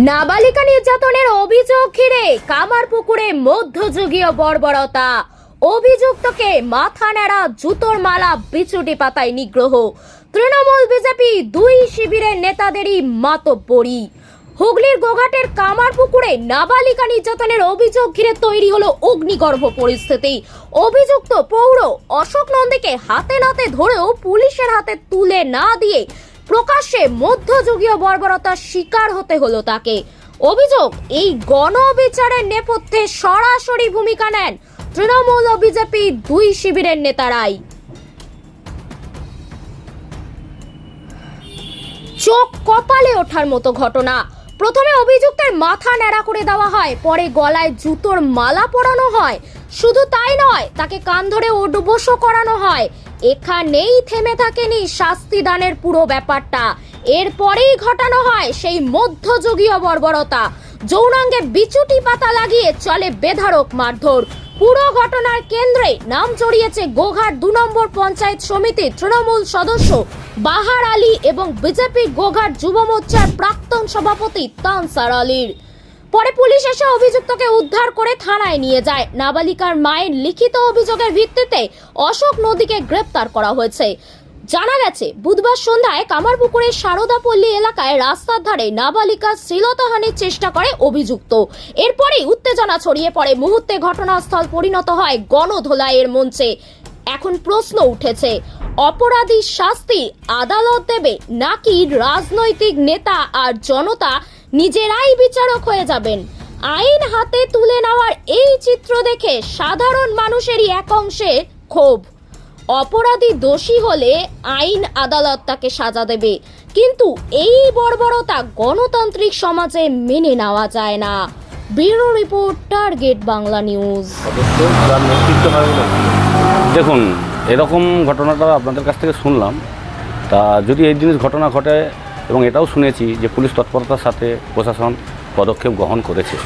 নাবালিকা নির্যাতনের অভিযোগ ঘিরে কামারপুকুরে মধ্যযুগীয় বর্বরতা। অভিযুক্তকে মাথা নেড়া জুতোর মালা, বিচুটি পাতায় নিগ্রহ। তৃণমূল বিজেপি দুই শিবিরের নেতাদেরই মাতব্বরী। হুগলির গোঘাটের কামারপুকুরে নাবালিকা নির্যাতনের অভিযোগ ঘিরে তৈরি হলো অগ্নিগর্ভ পরিস্থিতি। অভিযুক্ত পৌর অশোক নন্দীকে হাতে নাতে ধরেও পুলিশের হাতে তুলে না দিয়ে প্রকাশ্যে মধ্যযুগীয় বর্বরতার শিকার হতে হলো তাকে। অভিযোগ, এই গণবিচারের নেপথ্যে সরাসরি ভূমিকা নেন তৃণমূল ও বিজেপি দুই শিবিরের নেতারাই। চোখ কপালে ওঠার মতো ঘটনা। প্রথমে অভিযুক্তের মাথা ন্যাড়া করে দেওয়া হয়, পরে গলায় জুতোর মালা পরানো হয়। শুধু তাই নয়, তাকে কান ধরে উঠবসও করানো হয়। এখানেই থেমে থাকেনি শাস্তি দানের পুরো ব্যাপারটা। এরপরেই ঘটানো হয় সেই মধ্যযুগীয় বর্বরতা। যৌনাঙ্গে বিচুটি পাতা লাগিয়ে চলে বেধারক মারধর। পুরো ঘটনার কেন্দ্রে নাম জড়িয়েছে গোঘাট দু নম্বর পঞ্চায়েত সমিতির তৃণমূল সদস্য বাহার আলী এবং বিজেপি গোঘাট যুব মোর্চার প্রাক্তন সভাপতি তানসার আলীর। পরে পুলিশ এসে অভিযুক্তকে উদ্ধার করে থানায় নিয়ে যায়। নাবালিকার মায়ের লিখিত অভিযোগের ভিত্তিতে অশোক নদীকে গ্রেপ্তার করা হয়েছে। জানা গেছে, বুধবার সন্ধ্যায় কামারপুকুরের সারদাপল্লী এলাকায় রাস্তার ধারে নাবালিকা শ্লীলতাহানির চেষ্টা করে অভিযুক্ত। এরপরেই উত্তেজনা ছড়িয়ে পড়ে। মুহূর্তে ঘটনাস্থল পরিণত হয় গণধোলাইয়ের মঞ্চে। এখন প্রশ্ন উঠেছে, অপরাধী শাস্তি আদালত দেবে নাকি রাজনৈতিক নেতা আর জনতা নিজেরাই বিচারক হয়ে যাবেন। আইন হাতে তুলে নেওয়ার এই চিত্র দেখে সাধারণ মানুষেরই এক অংশে ক্ষোভ। অপরাধী দোষী হলে আইন আদালত তাকে সাজা দেবে। কিন্তু এই বর্বরতা গণতান্ত্রিক সমাজে মেনে নেওয়া যায় না। Bureau report, target Bangla news. দেখুন, এরকম ঘটনাটা আপনাদের কাছ থেকে শুনলাম। তা যদি এই জিনিস ঘটনা ঘটে এবং এটাও শুনেছি যে পুলিশ তৎপরতার সাথে প্রশাসন পদক্ষেপ গ্রহণ করেছে।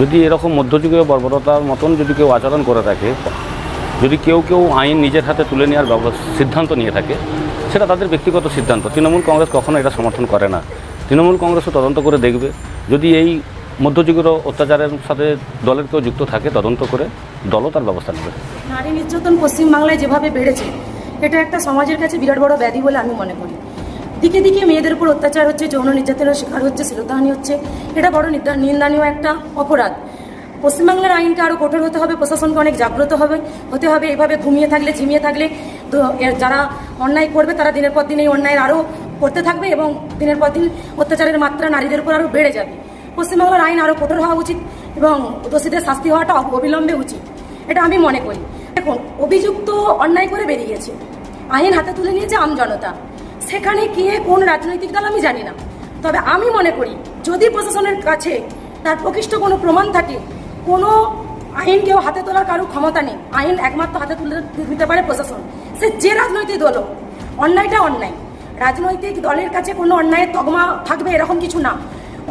যদি এরকম মধ্যযুগীয় বর্বরতার মতন যদি কেউ আচরণ করে থাকে, যদি কেউ কেউ আইন নিজের হাতে তুলে নেওয়ার সিদ্ধান্ত নিয়ে থাকে, সেটা তাদের ব্যক্তিগত সিদ্ধান্ত। তৃণমূল কংগ্রেস কখনো এটা সমর্থন করে না। তৃণমূল কংগ্রেসও তদন্ত করে দেখবে। যদি এই মধ্যযুগীয় অত্যাচারের সাথে দলের কেউ যুক্ত থাকে, তদন্ত করে দলও তার ব্যবস্থা নেবে। নারী নির্যাতন পশ্চিমবাংলায় যেভাবে বেড়েছে, এটা একটা সমাজের কাছে বিরাট বড় ব্যাধি বলে আমি মনে করি। দিকে দিকে মেয়েদের উপর অত্যাচার হচ্ছে, যৌন নির্যাতনের শিকার হচ্ছে, শ্লীলতাহানি হচ্ছে। এটা বড় নিন্দা- নিন্দনীয় একটা অপরাধ। পশ্চিমবাংলার আইনকে আরও কঠোর হতে হবে, প্রশাসনকে অনেক জাগ্রত হবে, হতে হবে এভাবে ঘুমিয়ে থাকলে, ঝিমিয়ে থাকলে যারা অন্যায় করবে, তারা দিনের পর দিন এই অন্যায়ের আরও করতে থাকবে এবং দিনের পর দিন অত্যাচারের মাত্রা নারীদের উপর আরও বেড়ে যাবে। পশ্চিমবাংলার আইন আরও কঠোর হওয়া উচিত এবং দোষীদের শাস্তি হওয়াটা অবিলম্বে উচিত। এটা আমি মনে করি। দেখুন, অভিযুক্ত অন্যায় করে বেরিয়েছে। আইন হাতে তুলে নিয়েছে আমজনতা সেখানে কে কোন রাজনৈতিক দল আমি জানি না। তবে আমি মনে করি, যদি প্রশাসনের কাছে তার প্রকৃষ্ট কোনো প্রমাণ থাকে, কোনো আইন কেউ হাতে তোলার কারও ক্ষমতা নেই, আইন একমাত্র হাতে তুলে দিতে পারে প্রশাসন। সে যে রাজনৈতিক দল অন্যায়টা অন্যায়। রাজনৈতিক দলের কাছে কোনো অন্যায়ের তগমা থাকবে এরকম কিছু না।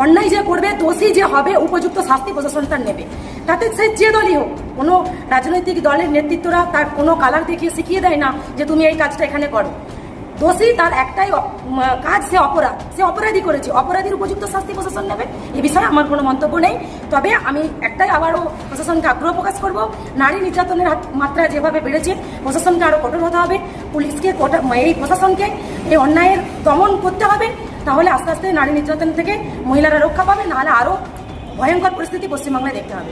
অন্যায় যে করবে, দোষী যে হবে, উপযুক্ত শাস্তি প্রশাসন তার নেবে। তাতে সে যে দলই হোক, কোনো রাজনৈতিক দলের নেতৃত্বরা তার কোনো কালার দেখিয়ে শিখিয়ে দেয় না যে তুমি এই কাজটা এখানে করো। দোষী তার একটাই কাজ, সে অপরাধ। সে অপরাধী করেছে। অপরাধীর উপযুক্ত শাস্তি প্রশাসন নেবে। এ বিষয়ে আমার কোনো মন্তব্য নেই। তবে আমি একটাই আবারও প্রশাসনকে আগ্রহ প্রকাশ করব, নারী নির্যাতনের মাত্রা যেভাবে বেড়েছে, প্রশাসনকে আরও কঠোর হতে হবে। পুলিশকে এই প্রশাসনকে এই অন্যায়ের দমন করতে হবে। তাহলে আস্তে আস্তে নারী নির্যাতন থেকে মহিলারা রক্ষা পাবে। নাহলে আরও ভয়ঙ্কর পরিস্থিতি পশ্চিমবাংলায় দেখতে হবে।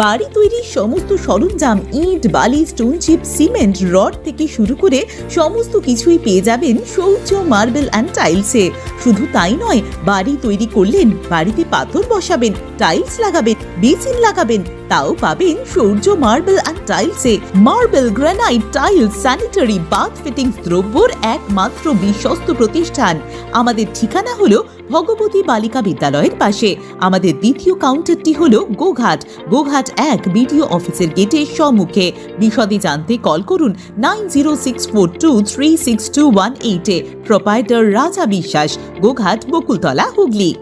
বাড়ি তৈরির সমস্ত সরঞ্জাম ইট, বালি স্টোন চিপ সিমেন্ট রড থেকে শুরু করে সমস্ত কিছুই পেয়ে যাবেন শৌর্য মার্বেল অ্যান্ড টাইলসে শুধু তাই নয়, বাড়ি তৈরি করলেন, বাড়িতে পাথর বসাবেন টাইলস লাগাবেন, বেসিন লাগাবেন, তাও পাবেন Sourya marble and টাইলসে marble granite tiles sanitary bath fittings দ্রব্যর একমাত্র বিশ্বস্ত প্রতিষ্ঠান। আমাদের ঠিকানা হলো ভগবতী বালিকা বিদ্যালয়ের পাশে। আমাদের দ্বিতীয় কাউন্টারটি হলো গোঘাট। গোঘাট এক বিডিও অফিসের গেটের সম্মুখে। বিশদে জানতে কল করুন nine zero six four two three six two one এইটে প্রোপাইটার রাজা বিশ্বাস, গোঘাট, বকুলতলা, হুগলি।